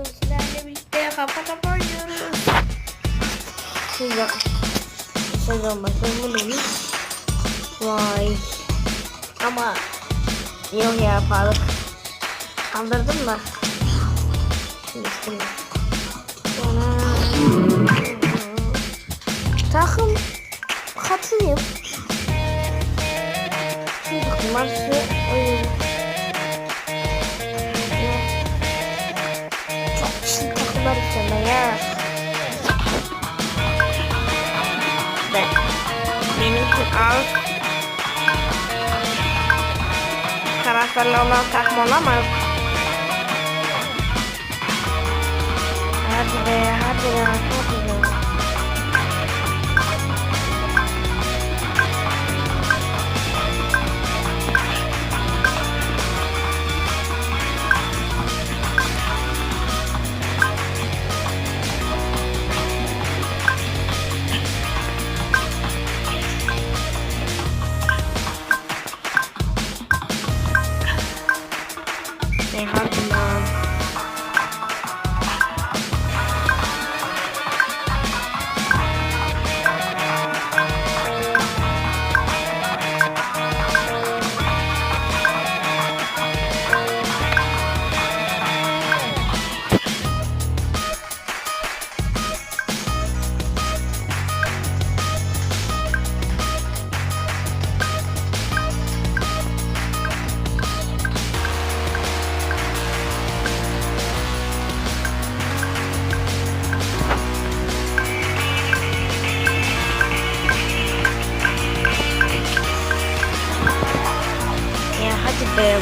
Bugün sizlerle birlikte kafa kafa oynuyoruz. Sezon. Sezon başında bu neymiş? Vay. Ama yok ya pahalı. Kaldırdın mı? Şimdi şimdi. Takım katılayım. Şimdi kumarşı oyun. Çok takımlar istemem ya. Ben. Benimki al. Karakterli olan takım olamaz. Hadi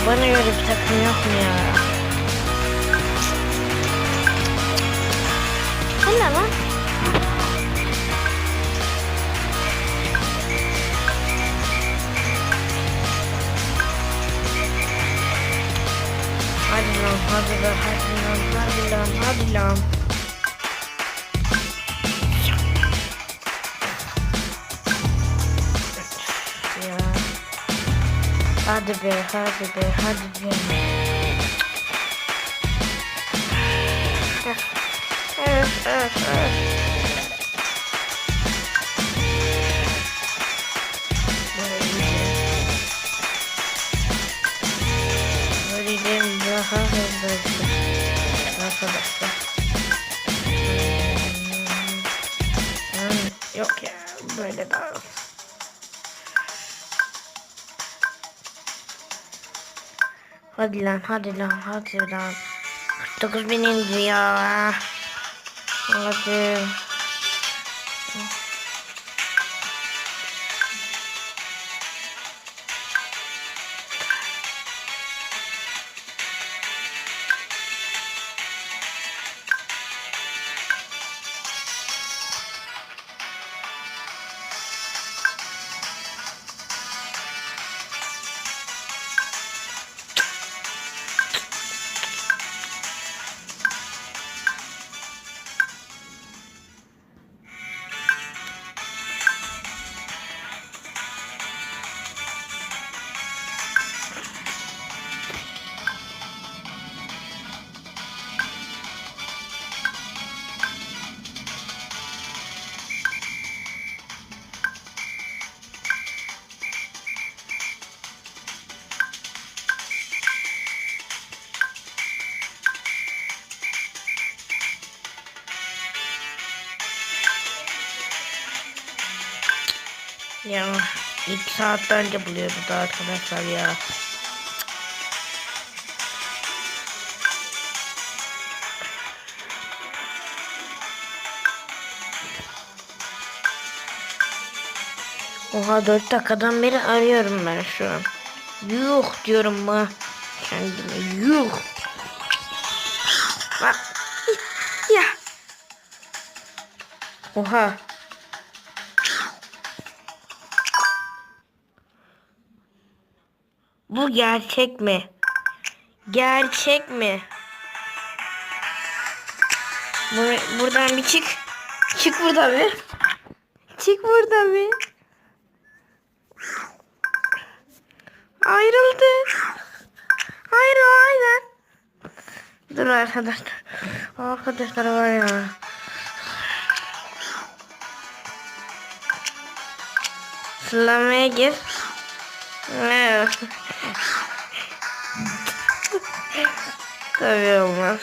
bana göre bir takım yok mu ya? Hadi be, hadi be, hadi be. Evet, evet, evet. Böyle gidelim daha hızlı. Arkadaşlar. Hmm, hmm, Yok ya, böyle daha Hadi lan hadi lan hadi lan. 49 bin indi ya. Hadi. Ya iki saat önce buluyor bu da arkadaşlar ya. Oha 4 dakikadan beri arıyorum ben şu an. Yuh diyorum mu kendime yuh. Bak. Ya. Oha. Bu gerçek mi? Gerçek mi? Bur- buradan bir çık. Çık buradan bir. Çık buradan bir. Ayrıldı. Ayrı aynen. Dur arkadaşlar. Arkadaşlar var ya. Sırlamaya gir. Tabii olmaz.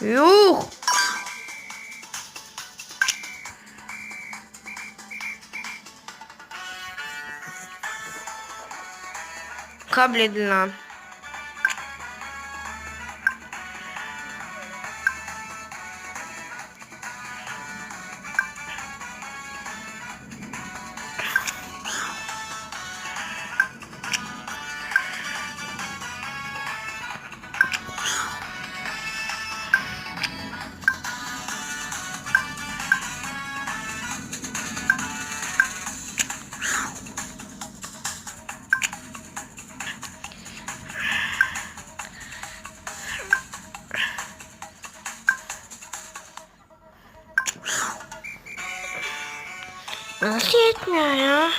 Yuh. Kabul lan. Nasıl yetmiyor ya?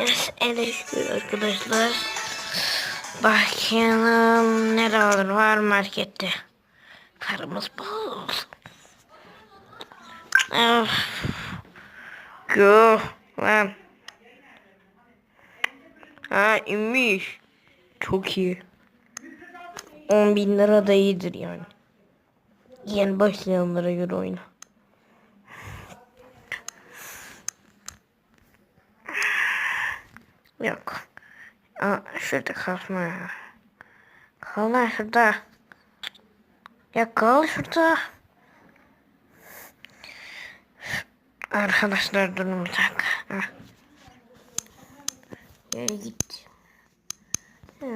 ele şükür arkadaşlar. Bakalım ne olur var markette. Karımız bol. Of. Go lan. Ha inmiş. Çok iyi. 10 bin lira da iyidir yani. Yeni başlayanlara göre oyna. Yok. Aa, şurada kalma ya. Kal lan şurada. Ya kal şurada. Arkadaşlar durun bir dakika. Nereye gitti? Hı.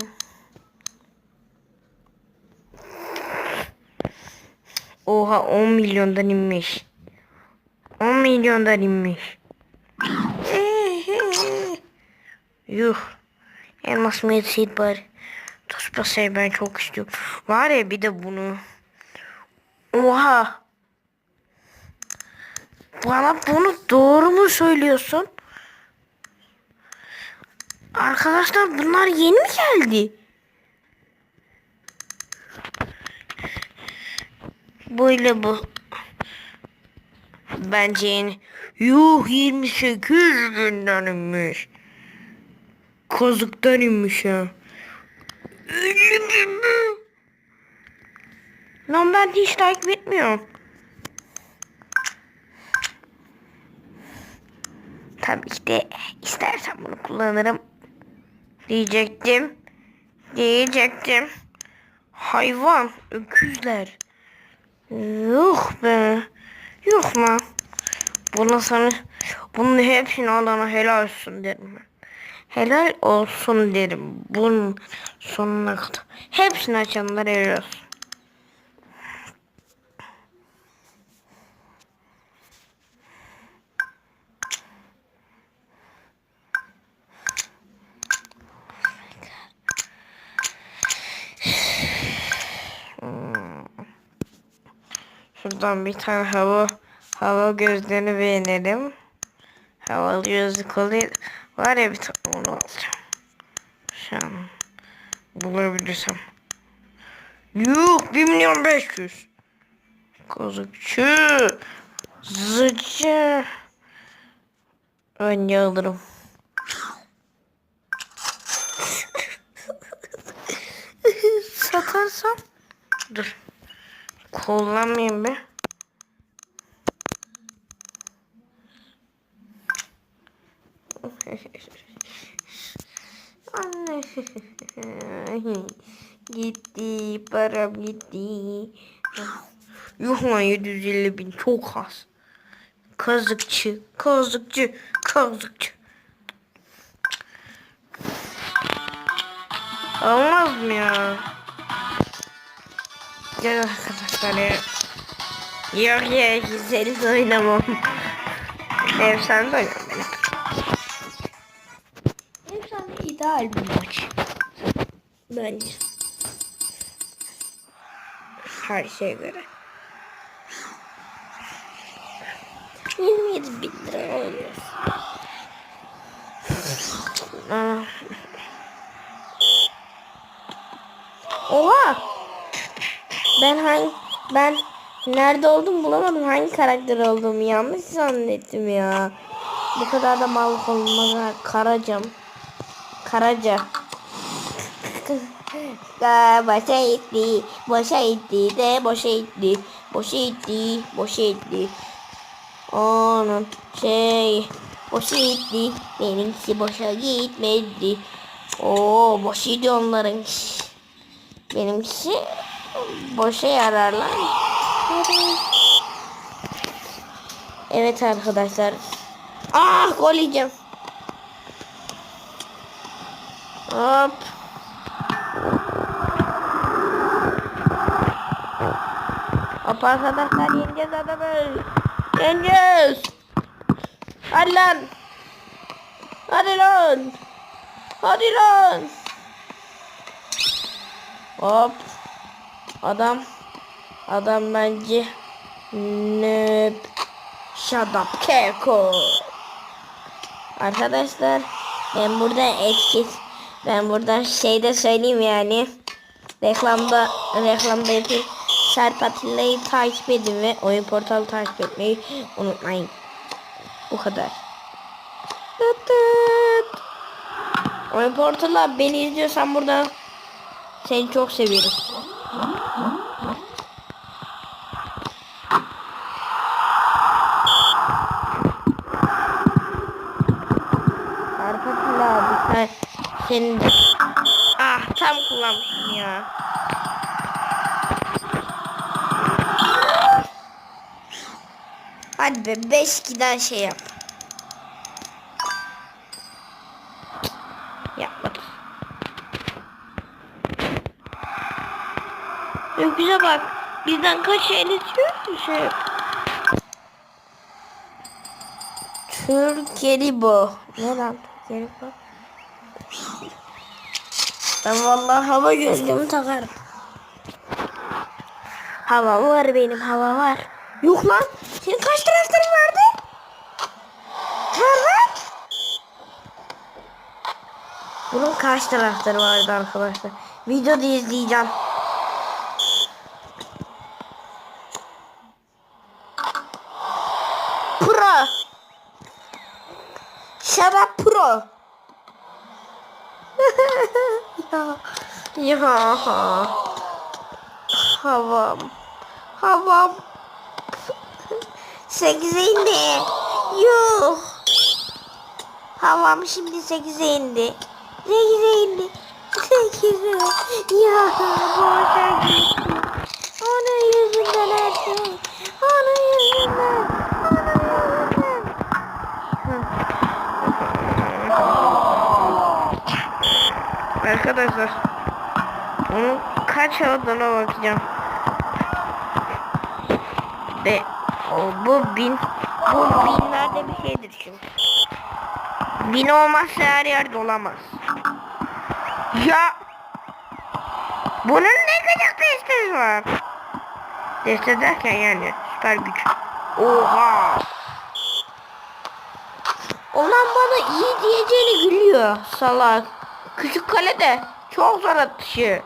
Oha 10 milyondan inmiş. 10 milyondan inmiş. Yuh. Elmas mı yetseydi bari. Toz pastayı ben çok istiyorum. Var ya bir de bunu. Oha. Bana bunu doğru mu söylüyorsun? Arkadaşlar bunlar yeni mi geldi? Böyle bu. Bence yeni. Yuh 28 günden inmiş. Kazıktan inmiş ya. Lan ben hiç takip etmiyorum. Tabii ki de istersen bunu kullanırım. Diyecektim. Diyecektim. Hayvan. Öküzler. Yok be. Yok lan. Buna sana bunun hepsini alana helal olsun derim ben. Helal olsun derim. Bunun sonuna kadar. Hepsini açanlar helal olsun. Şuradan bir tane hava hava gözlerini beğenelim. Havalı gözlük oluyor. Var ya bir tane onu alacağım. Şu an bulabilirsem. Yuh 1 milyon 500. Kozukçu. Zıcı. Önce alırım. Satarsam. Dur. Kullanmayayım be. gitti. Param gitti. Yuh lan 750 bin çok az. Kazıkçı, kazıkçı, kazıkçı. Olmaz mı ya? Gel arkadaşlar ya. Yok ya güzel oynamam. Efsane oynamam ideal bir maç. Bence. Her şeye göre. 27 bin lira oluyor. Aa. Oha! Ben hangi ben nerede oldum bulamadım. Hangi karakter olduğumu yanlış zannettim ya. Bu kadar da mal olmaz. Karacam. Karaca. Boşa gitti, boşa gitti de boşa gitti, boşa gitti, boşa gitti. Onun şey boşa gitti, benimki boşa gitmedi. Oo boşa gidiyor onların. Benimkisi boşa yararlar. Evet arkadaşlar. Ah gol yiyeceğim. Hop. Hop arkadaşlar yeneceğiz adamı. Yeneceğiz. Hadi lan. Hadi lan. Hadi lan. Hop. Adam. Adam bence. Nöp. Shut up Keko. Arkadaşlar ben burada etkisiz ben buradan şey de söyleyeyim yani reklamda reklamda yapayım Serp Atilla'yı takip edin ve oyun portalı takip etmeyi unutmayın. Bu kadar. Tıt tıt. Oyun portalı beni izliyorsan burada seni çok seviyorum. Senin de Ah tam kullanmışım ya. Hadi be 5 giden şey yap. Yapmadım. Öküze bak. Bizden kaç şey iletiyor şey. Türkiye'li bu. Ne lan Türkiye'li bu? Ben vallahi hava gözlüğümü takarım. Hava var benim hava var. Yok lan. Senin kaç taraftarın vardı? Var Bunun kaç taraftarı vardı arkadaşlar? Videoda izleyeceğim. Pro. Up pro. ya. Ya. Havam. Havam. Sekize indi. Yuh. Havam şimdi sekize indi. Sekize indi. Sekize. Ya boşa gitti. Onun yüzünden her şey. Onun yüzünden. Onun yüzünden. Arkadaşlar. Onun kaç olduğuna bakacağım. Ve o, bu bin bu binlerde bir şeydir şimdi. Bin olmazsa her yerde olamaz. Ya bunun ne kadar destesi var? Deste derken yani süper güç. Oha. Olan bana iyi diyeceğini gülüyor salak. Küçük kalede çok zor atışı.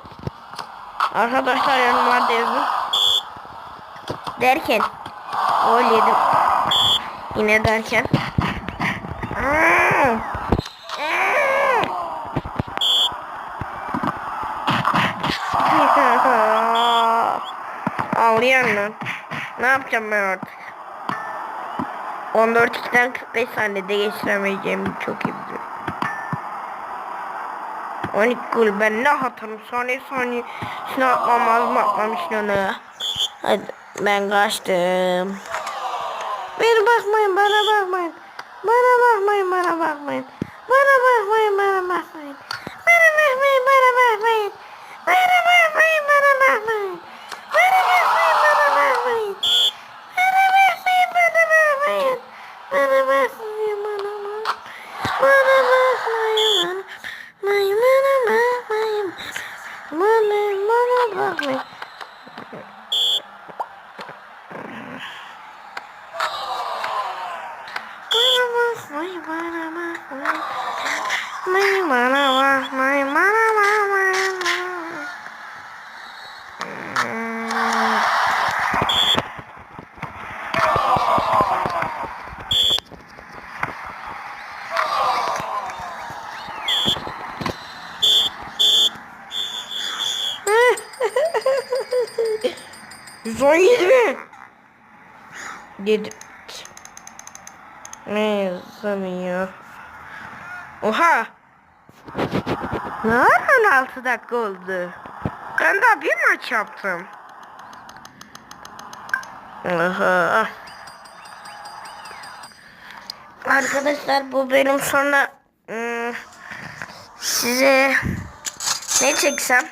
Arkadaşlar yorumlarda yazın. Derken gol yedim. Yine derken. Ağlayan lan. Ne yapacağım ben artık? 14 2'den 45 saniyede geçiremeyeceğimi çok iyi. 12 gol ben ne atarım saniye saniye şunu atmam lazım atmamışsın onu. Hadi ben kaçtım. Beni bakmayın bana bakmayın. Bana bakmayın bana bakmayın. Bana bakmayın bana bakmayın. Bana bakmayın bana bakmayın. Bana bakmayın bana bakmayın. Bana bakmayın bana bakmayın. Bana bakmayın bana bakmayın. Bana bakmayın bana bakmayın. Bana bakmayın bana bakmayın. Bana bakmayın. Bana bana bakmayın. Bana bakmayın bana bakmayın. Bana bana bakmayın bana bakmayın. Hmm. Son yedi mi? Yedi. Ne sanıyor? Oha! Ara 16 dakika oldu? Ben daha bir maç yaptım. Oha! Arkadaşlar bu benim sonra ıı, size ne çeksem?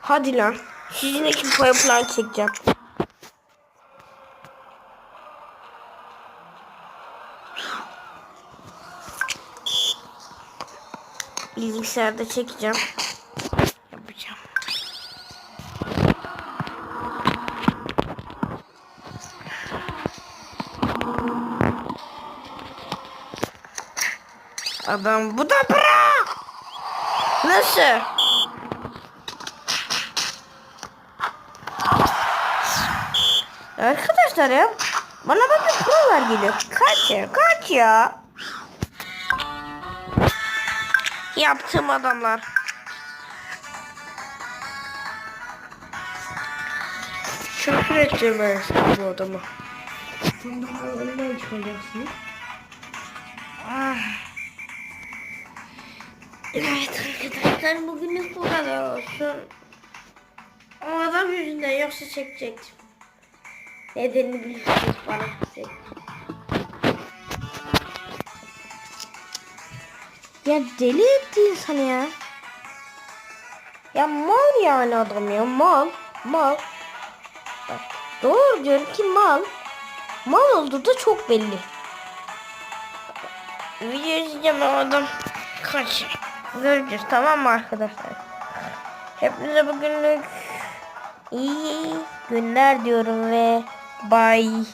Hadi lan. Sizin için boya plan çekeceğim. Bilgisayarda çekeceğim. Yapacağım. Adam bu da bırak. Nasıl? Arkadaşlar ya bana bakın prolar geliyor. Kaç ya kaç ya. Yaptım adamlar. Küfür edeceğim ben sana bu adama. Ondan çıkacaksın. Ah. Evet arkadaşlar bugünlük bu kadar olsun. O adam yüzünden yoksa çekecektim. Nedenini bilirsiniz bana çek. Ya deli etti insanı ya. Ya mal yani adam ya mal. Mal. Bak, doğru diyorum ki mal. Mal olduğu da çok belli. Video izleyeceğim adam kaç. Göreceğiz tamam mı arkadaşlar? Hepinize bugünlük iyi günler diyorum ve bye.